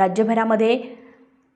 राज्यभरामध्ये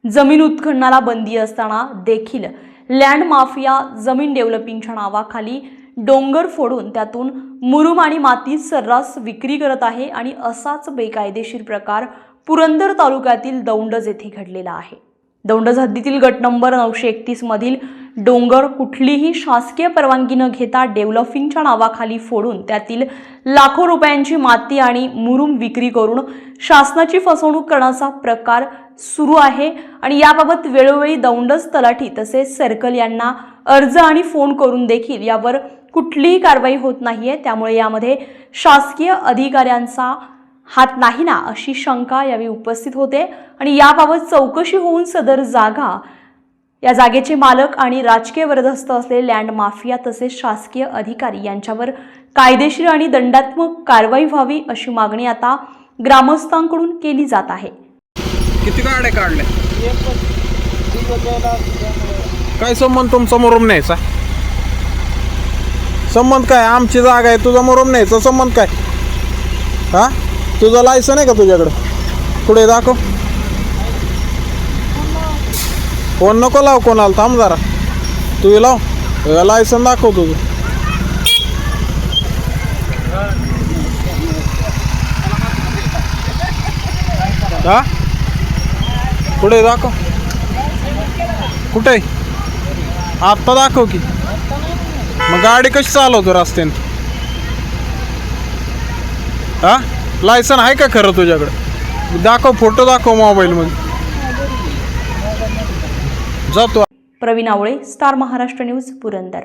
जमीन उत्खननाला बंदी असताना देखील लँड माफिया जमीन डेव्हलपिंगच्या नावाखाली डोंगर फोडून त्यातून मुरुम आणि माती सर्रास विक्री करत आहे आणि असाच बेकायदेशीर प्रकार पुरंदर तालुक्यातील दौंडज येथे घडलेला आहे. दौंडज हद्दीतील गट नंबर नऊशे एकतीसमधील डोंगर कुठलीही शासकीय परवानगी न घेता डेव्हलपिंगच्या नावाखाली फोडून त्यातील लाखो रुपयांची माती आणि मुरुम विक्री करून शासनाची फसवणूक करण्याचा प्रकार सुरू आहे. आणि याबाबत वेळोवेळी दौंडस तलाठी तसेच सर्कल यांना अर्ज आणि फोन करून देखील यावर कुठलीही कारवाई होत नाहीये. त्यामुळे यामध्ये शासकीय अधिकाऱ्यांचा हात नाही ना अशी शंका यावेळी उपस्थित होते. आणि याबाबत चौकशी होऊन सदर जागा या जागेचे मालक आणि राजकीय वरदस्त असलेले लँड माफिया तसेच शासकीय अधिकारी यांच्यावर कायदेशीर आणि दंडात्मक कारवाई व्हावी अशी मागणी आता ग्रामस्थांकडून केली जात आहे. किती गाड्या काढल्या? काय संबंध तुमचा मुरुम न्यायचा? संबंध काय? आमची जागा आहे तुझा मुरुम न्यायचा संबंध काय? हा? तुझं लायसन आहे का तुझ्याकडं? पुढे दाखव. फोन नको लाव कोणाला थांब जरा. तू लाव. लायसन दाखव तुझं हा? कुठे दाखव. कुठे आत्ता दाखव की. मग गाडी कशी चालवतो रस्त्याने? हा? लायसन आहे का खरं तुझ्याकडं? दाखव फोटो दाखव मोबाईलमध्ये जातो. Praveen Awale Star Maharashtra news Purandar.